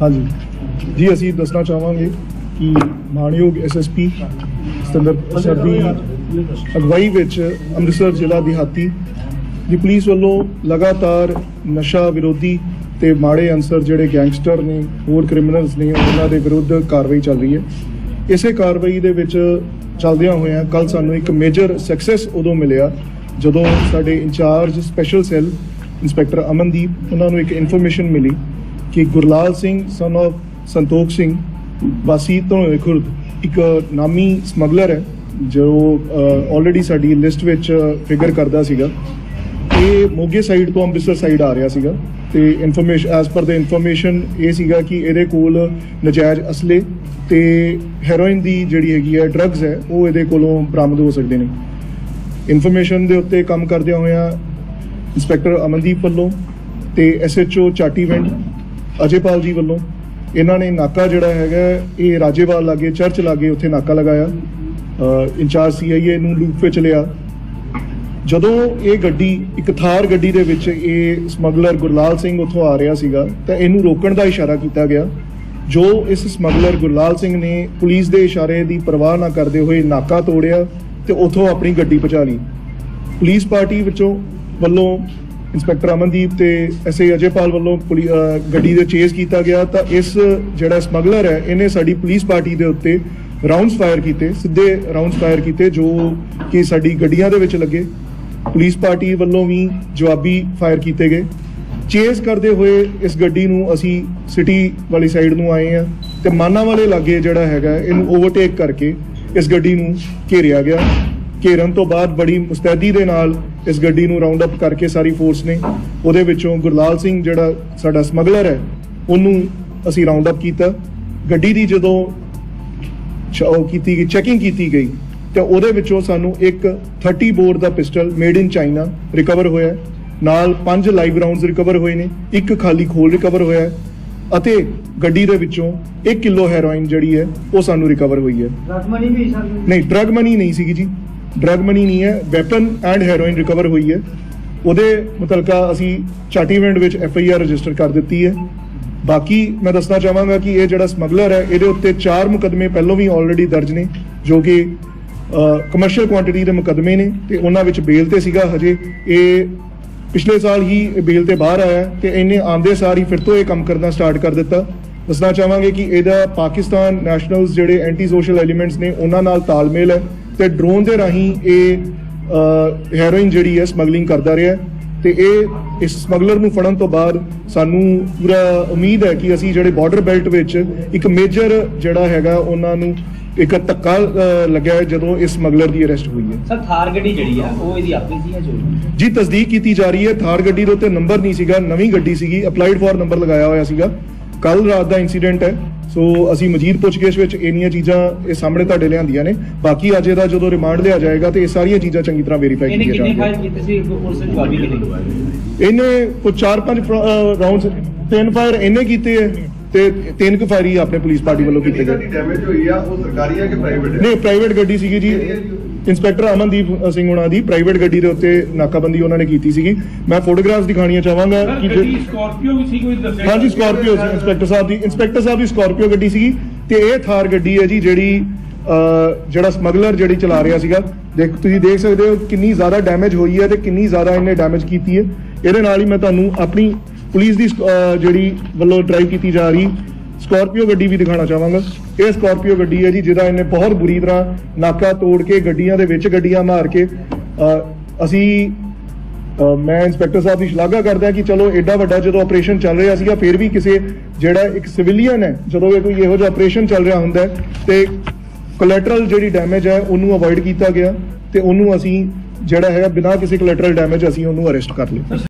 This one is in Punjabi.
ਹਾਂਜੀ। ਜੀ, ਅਸੀਂ ਦੱਸਣਾ ਚਾਹਾਂਗੇ ਕਿ ਮਾਣਯੋਗ ਐਸਐਸਪੀ ਸਤਿੰਦਰ ਸਰ ਦੀ ਅਗਵਾਈ ਵਿੱਚ ਅੰਮ੍ਰਿਤਸਰ ਜ਼ਿਲ੍ਹਾ ਦਿਹਾਤੀ ਦੀ ਪੁਲਿਸ ਵੱਲੋਂ ਲਗਾਤਾਰ ਨਸ਼ਾ ਵਿਰੋਧੀ ਤੇ ਮਾੜੇ ਅਨਸਰ ਜਿਹੜੇ ਗੈਂਗਸਟਰ ਨੇ, ਹੋਰ ਕ੍ਰਿਮੀਨਲਸ ਨੇ, ਉਹਨਾਂ ਦੇ ਵਿਰੁੱਧ ਕਾਰਵਾਈ ਚੱਲ ਰਹੀ ਹੈ। ਇਸੇ ਕਾਰਵਾਈ ਦੇ ਵਿੱਚ ਚੱਲਦਿਆਂ ਹੋਇਆਂ ਕੱਲ ਸਾਨੂੰ ਇੱਕ ਮੇਜਰ ਸਕਸੈਸ ਉਦੋਂ ਮਿਲਿਆ ਜਦੋਂ ਸਾਡੇ incharge special cell inspector Amandeep, ਉਹਨਾਂ ਨੂੰ ਇੱਕ ਇਨਫੋਰਮੇਸ਼ਨ ਮਿਲੀ ਕਿ ਗੁਰਲਾਲ ਸਿੰਘ ਸਨ of ਸੰਤੋਖ ਸਿੰਘ, ਵਾਸੀ ਧਨੋਏ ਖੁਰਦ, ਇੱਕ ਨਾਮੀ ਸਮਗਲਰ ਹੈ, ਜੋ ਆਲਰੇਡੀ ਸਾਡੀ ਲਿਸਟ ਵਿੱਚ ਫਿਗਰ ਕਰਦਾ ਸੀਗਾ। ਇਹ ਮੋਗੇ ਸਾਈਡ ਤੋਂ ਅੰਮ੍ਰਿਤਸਰ ਸਾਈਡ ਆ ਰਿਹਾ ਸੀਗਾ ਤੇ ਇਨਫੋਰਮੇਸ਼ਨ ਐਸ ਪਰ ਦਾ ਇਨਫੋਰਮੇਸ਼ਨ ਇਹ ਸੀਗਾ ਕਿ ਇਹਦੇ ਕੋਲ ਨਜਾਇਜ਼ ਅਸਲੇ ਤੇ ਹੈਰੋਇਨ ਦੀ ਜਿਹੜੀ ਹੈਗੀ ਹੈ ਡਰੱਗਸ ਹੈ, ਉਹ ਇਹਦੇ ਕੋਲੋਂ ਬਰਾਮਦ ਹੋ ਸਕਦੇ ਨੇ। ਇਨਫੋਰਮੇਸ਼ਨ ਦੇ ਉੱਤੇ ਕੰਮ ਕਰਦਿਆਂ ਹੋਇਆਂ ਇੰਸਪੈਕਟਰ ਅਮਨਦੀਪ ਵੱਲੋਂ ਤੇ ਐਸਐਚਓ ਚਾਟੀਵਿੰਡ ਅਜੇਪਾਲ ਜੀ ਵੱਲੋਂ ਇਹਨਾਂ ਨੇ ਨਾਕਾ ਜਿਹੜਾ ਹੈਗਾ, ਇਹ ਰਾਜੇਵਾਲ ਲਾਗੇ, ਚਰਚ ਲਾਗੇ ਉੱਥੇ ਨਾਕਾ ਲਗਾਇਆ। ਇੰਚਾਰਜ ਸੀਆਈਏ ਨੂੰ ਲੂਪ ਵਿੱਚ ਲਿਆ। ਜਦੋਂ ਇਹ ਗੱਡੀ, ਇੱਕ ਥਾਰ ਗੱਡੀ ਦੇ ਵਿੱਚ ਇਹ ਸਮਗਲਰ ਗੁਰਲਾਲ ਸਿੰਘ ਉੱਥੋਂ ਆ ਰਿਹਾ ਸੀਗਾ, ਤਾਂ ਇਹਨੂੰ ਰੋਕਣ ਦਾ ਇਸ਼ਾਰਾ ਕੀਤਾ ਗਿਆ। ਜੋ ਇਸ ਸਮਗਲਰ ਗੁਰਲਾਲ ਸਿੰਘ ਨੇ ਪੁਲਿਸ ਦੇ ਇਸ਼ਾਰੇ ਦੀ ਪਰਵਾਹ ਨਾ ਕਰਦੇ ਹੋਏ ਨਾਕਾ ਤੋੜਿਆ ਤੇ ਉੱਥੋਂ ਆਪਣੀ ਗੱਡੀ ਪਹੁੰਚਾ ਲਈ। ਪੁਲਿਸ ਪਾਰਟੀ ਵਿੱਚੋਂ ਵੱਲੋਂ ਇੰਸਪੈਕਟਰ ਅਮਨਦੀਪ ਤੇ ਐਸਏ ਅਜੇਪਾਲ ਵੱਲੋਂ ਪੁਲੀ- ਗੱਡੀ ਦੇ ਚੇਸ ਕੀਤਾ ਗਿਆ, ਤਾਂ ਇਸ ਜਿਹੜਾ ਸਮਗਲਰ ਹੈ, ਇਹਨੇ ਸਾਡੀ ਪੁਲਿਸ ਪਾਰਟੀ ਦੇ ਉੱਤੇ ਰਾਉਂਡਸ ਫਾਇਰ ਕੀਤੇ, ਸਿੱਧੇ ਰਾਉਂਡਸ ਫਾਇਰ ਕੀਤੇ, ਜੋ ਕਿ ਸਾਡੀ ਗੱਡੀਆਂ ਦੇ ਵਿੱਚ ਲੱਗੇ। ਪੁਲਿਸ ਪਾਰਟੀ ਵੱਲੋਂ ਵੀ ਜਵਾਬੀ ਫਾਇਰ ਕੀਤੇ ਗਏ। ਚੇਸ ਕਰਦੇ ਹੋਏ ਇਸ ਗੱਡੀ ਨੂੰ ਅਸੀਂ ਸਿਟੀ ਵਾਲੀ ਸਾਈਡ ਨੂੰ ਆਏ ਆ ਤੇ ਮਾਨਾ ਵਾਲੇ ਲਾਗੇ ਜਿਹੜਾ ਹੈਗਾ, ਇਹਨੂੰ ਓਵਰਟੇਕ ਕਰਕੇ ਇਸ ਗੱਡੀ ਨੂੰ ਘੇਰਿਆ ਗਿਆ। ਘੇਰਨ ਤੋਂ ਬਾਅਦ ਬੜੀ ਮੁਸਤੈਦੀ ਦੇ ਨਾਲ ਇਸ ਗੱਡੀ ਨੂੰ ਰਾਉਂਡ ਅਪ ਕਰਕੇ ਸਾਰੀ ਫੋਰਸ ਨੇ, ਉਹਦੇ ਵਿੱਚੋਂ ਗੁਰਲਾਲ ਸਿੰਘ ਜਿਹੜਾ ਸਾਡਾ ਸਮਗਲਰ ਹੈ, ਉਹਨੂੰ ਅਸੀਂ ਰਾਉਂਡ ਅਪ ਕੀਤਾ। ਗੱਡੀ ਦੀ ਜਦੋਂ ਉਹ ਕੀਤੀ ਗਈ ਚੈਕਿੰਗ ਕੀਤੀ ਗਈ, ਤੇ ਉਹਦੇ ਵਿੱਚੋਂ ਸਾਨੂੰ ਇੱਕ 30 bore the pistol made in China recover ਹੋਇਆ ਨਾਲ ਪੰਜ ਲਾਈਵ ਰਾਉਂਡਸ ਰਿਕਵਰ ਹੋਏ ਨੇ, ਇੱਕ ਖਾਲੀ ਖੋਲ ਰਿਕਵਰ ਹੋਇਆ ਅਤੇ ਗੱਡੀ ਦੇ ਵਿੱਚੋਂ 1 ਕਿਲੋ ਹੈਰੋਇਨ ਜਿਹੜੀ ਹੈ ਉਹ ਸਾਨੂੰ ਰਿਕਵਰ ਹੋਈ ਹੈ। ਰਕਮਣੀ ਵੀ ਸਰ? ਨਹੀਂ ਡਰਗ ਮਨੀ ਨਹੀਂ ਸੀਗੀ ਜੀ। ਡਰਗ ਮਨੀ ਨਹੀਂ ਹੈ ਵੈਪਨ ਐਂਡ ਹੈਰੋਇਨ ਰਿਕਵਰ ਹੋਈ ਹੈ। ਉਹਦੇ ਮੁਤਲਕਾ ਅਸੀਂ ਚਾਟੀਵਿੰਡ ਵਿੱਚ ਐਫ ਆਈ ਆਰ ਰਜਿਸਟਰ ਕਰ ਦਿੱਤੀ ਹੈ। ਬਾਕੀ ਮੈਂ ਦੱਸਣਾ ਚਾਹਾਂਗਾ ਕਿ ਇਹ ਜਿਹੜਾ ਸਮਗਲਰ ਹੈ ਇਹਦੇ ਉੱਤੇ ਚਾਰ ਮੁਕਦਮੇ ਪਹਿਲਾਂ ਵੀ ਆਲਰੇਡੀ ਦਰਜ ਨੇ ਜੋ ਕਿ ਕਮਰਸ਼ੀਅਲ ਕੁਆਂਟੀਟੀ ਦੇ ਮੁਕਦਮੇ ਨੇ ਤੇ ਉਹਨਾਂ ਵਿੱਚ ਬੇਲ ਤੇ ਸੀਗਾ ਹਜੇ। ਇਹ ਪਿਛਲੇ ਸਾਲ ਹੀ ਬੇਲ ਤੇ ਬਾਹਰ ਆਇਆ ਤੇ ਇਹਨੇ ਆਂਦੇ ਸਾਰ ਹੀ ਫਿਰ ਤੋਂ ਇਹ ਕੰਮ ਕਰਨਾ ਸਟਾਰਟ ਕਰ ਦਿੱਤਾ। ਦੱਸਣਾ ਚਾਹਾਂਗੇ ਕਿ ਇਹਦਾ ਪਾਕਿਸਤਾਨ ਨੈਸ਼ਨਲਸ ਜਿਹੜੇ ਐਂਟੀ ਸੋਸ਼ਲ ਐਲੀਮੈਂਟਸ ਨੇ, ਉਹਨਾਂ ਨਾਲ ਤਾਲਮੇਲ ਹੈ ਤੇ ਡਰੋਨ ਦੇ ਰਾਹੀਂ ਇਹ ਹੈਰੋਇਨ ਜਿਹੜੀ ਹੈ ਸਮਗਲਿੰਗ ਕਰਦਾ ਰਿਹਾ ਹੈ ਤੇ ਇਹ ਇਸ ਸਮਗਲਰ ਨੂੰ ਫੜਨ ਤੋਂ ਬਾਅਦ ਸਾਨੂੰ ਪੂਰਾ ਉਮੀਦ ਹੈ ਕਿ ਅਸੀਂ ਜਿਹੜੇ ਬਾਰਡਰ ਬੈਲਟ ਵਿੱਚ ਇੱਕ ਮੇਜਰ ਜਿਹੜਾ ਹੈਗਾ ਉਹਨਾਂ ਨੂੰ ਇੱਕ ਧੱਕਾ ਲੱਗਿਆ ਹੈ ਜਦੋਂ ਇਸ ਸਮਗਲਰ ਦੀ ਅਰੈਸਟ ਹੋਈ ਹੈ। ਸਰ ਥਾਰ ਗੱਡੀ ਜਿਹੜੀ ਆ ਉਹ ਇਹਦੀ ਆਪਣੀ ਸੀ ਜਾਂ ਚੋਰੀ ਜੀ ਤਸਦੀਕ ਕੀਤੀ ਜਾ ਰਹੀ ਹੈ। ਥਾਰ ਗੱਡੀ ਦੇ ਉੱਤੇ ਨੰਬਰ ਨਹੀਂ ਸੀਗਾ ਨਵੀਂ ਗੱਡੀ ਸੀਗੀ ਅਪਲਾਈਡ ਫॉर ਨੰਬਰ ਲਗਾਇਆ ਹੋਇਆ ਸੀਗਾ। ਕੱਲ ਰਾਤ ਦਾ ਇਨਸੀਡੈਂਟ ਹੈ। ਸੋ ਅਸੀਂ ਮਜੀਦ ਪੁੱਛਗਿੱਛ ਵਿੱਚ ਇੰਨੀਆਂ ਚੀਜ਼ਾਂ ਇਹ ਸਾਹਮਣੇ ਤੁਹਾਡੇ ਲਿਆਂਦੀਆਂ ਨੇ। ਬਾਕੀ ਅੱਜ ਇਹਦਾ ਜਦੋਂ ਰਿਮਾਂਡ ਲਿਆ ਜਾਏਗਾ ਤੇ ਇਹ ਸਾਰੀਆਂ ਚੀਜ਼ਾਂ ਚੰਗੀ ਤਰ੍ਹਾਂ ਵੈਰੀਫਾਈ ਇਹਨੇ ਕੀਤੀਆਂ ਕਿੰਨੇ ਜਾਣਗੀਆਂ। ਫਾਇਰ ਕੀਤੇ ਸੀ? ਨੇ ਜਵਾਬੀ ਕਿੰਨੇ ਇਹਨੇ ਕੋਈ 4-5 ਰਾਉਂਡਸ ਤਿੰਨ ਫਾਇਰ ਇਹਨੇ ਕੀਤੇ ਹੈ। ਤੇ ਤਿੰਨ ਕੁ ਫਾਇਰ ਹੀ ਆਪਣੇ ਪੁਲਿਸ ਪਾਰਟੀ ਵੱਲੋਂ ਕੀਤੇ ਜਿਹੜੀ ਗਏ ਡੈਮੇਜ ਹੋਈ ਆ? ਉਹ ਸਰਕਾਰੀ ਆ ਕਿ ਪ੍ਰਾਈਵੇਟ ਹੈ ਨਹੀਂ ਪ੍ਰਾਈਵੇਟ ਗੱਡੀ ਸੀਗੀ ਜੀ। ਇੰਸਪੈਕਟਰ ਅਮਨਦੀਪ ਸਿੰਘ ਉਹਨਾਂ ਦੀ ਪ੍ਰਾਈਵੇਟ ਗੱਡੀ ਦੇ ਉੱਤੇ ਨਾਕਾਬੰਦੀ ਉਹਨਾਂ ਨੇ ਕੀਤੀ ਸੀਗੀ। ਮੈਂ ਫੋਟੋਗ੍ਰਾਫਸ ਦਿਖਾਣੀਆਂ ਚਾਹਾਂਗਾ ਕਿ ਜੇ- ਗੱਡੀ ਸਕਾਰਪੀਓ ਵੀ ਸੀ ਕੋਈ ਦੱਸਿਆ ਹਾਂਜੀ ਸਕਾਰਪੀਓ ਸੀ ਇੰਸਪੈਕਟਰ ਸਾਹਿਬ ਦੀ ਇੰਸਪੈਕਟਰ ਸਾਹਿਬ ਦੀ ਸਕਾਰਪੀਓ ਗੱਡੀ ਸੀਗੀ ਤੇ ਇਹ ਥਾਰ ਗੱਡੀ ਹੈ ਜੀ ਜਿਹੜੀ ਅਹ, ਜਿਹੜਾ ਸਮਗਲਰ ਜਿਹੜੀ ਚਲਾ ਰਿਹਾ ਸੀਗਾ। ਦੇਖ ਤੁਸੀਂ ਦੇਖ ਸਕਦੇ ਹੋ ਕਿੰਨੀ ਜ਼ਿਆਦਾ ਡੈਮੇਜ ਹੋਈ ਹੈ ਤੇ ਕਿੰਨੀ ਜ਼ਿਆਦਾ ਇਹਨੇ ਡੈਮੇਜ ਕੀਤੀ ਹੈ। ਇਹਦੇ ਨਾਲ ਹੀ ਮੈਂ ਤੁਹਾਨੂੰ ਆਪਣੀ ਪੁਲਿਸ ਦੀ ਜਿਹੜੀ ਵੱਲੋਂ ਡਰਾਈਵ ਕੀਤੀ ਜਾ ਰਹੀ ਸਕਾਰਪੀਓ ਗੱਡੀ ਵੀ ਦਿਖਾਣਾ ਚਾਹਾਂਗਾ। ਇਹ ਸਕਾਰਪੀਓ ਗੱਡੀ ਹੈ ਜੀ ਜਿਹਦਾ ਇਹਨੇ ਬਹੁਤ ਬੁਰੀ ਤਰ੍ਹਾਂ ਨਾਕਾ ਤੋੜ ਕੇ ਗੱਡੀਆਂ ਦੇ ਵਿੱਚ ਗੱਡੀਆਂ ਮਾਰ ਕੇ ਅਸੀਂ ਮੈਂ ਇੰਸਪੈਕਟਰ ਸਾਹਿਬ ਦੀ ਸ਼ਲਾਘਾ ਕਰਦਾ ਕਿ ਚਲੋ ਐਡਾ ਵੱਡਾ ਜਦੋਂ ਆਪਰੇਸ਼ਨ ਚੱਲ ਰਿਹਾ ਸੀਗਾ ਫਿਰ ਵੀ ਕਿਸੇ ਜਿਹੜਾ ਇੱਕ ਸਿਵਿਲੀਅਨ ਹੈ ਜਦੋਂ ਇਹ ਕੋਈ ਇਹੋ ਜਿਹਾ ਆਪਰੇਸ਼ਨ ਚੱਲ ਰਿਹਾ ਹੁੰਦਾ ਹੈ, ਤੇ ਕੋਲੈਟਰਲ ਜਿਹੜੀ ਡੈਮੇਜ ਹੈ ਉਹਨੂੰ ਅਵੋਇਡ ਕੀਤਾ ਗਿਆ ਤੇ ਉਹਨੂੰ ਅਸੀਂ ਜਿਹੜਾ ਹੈਗਾ ਬਿਨਾਂ ਕਿਸੇ ਕੋਲੈਟਰਲ ਡੈਮੇਜ ਅਸੀਂ ਉਹਨੂੰ ਅਰੈਸਟ ਕਰ ਲਿਆ।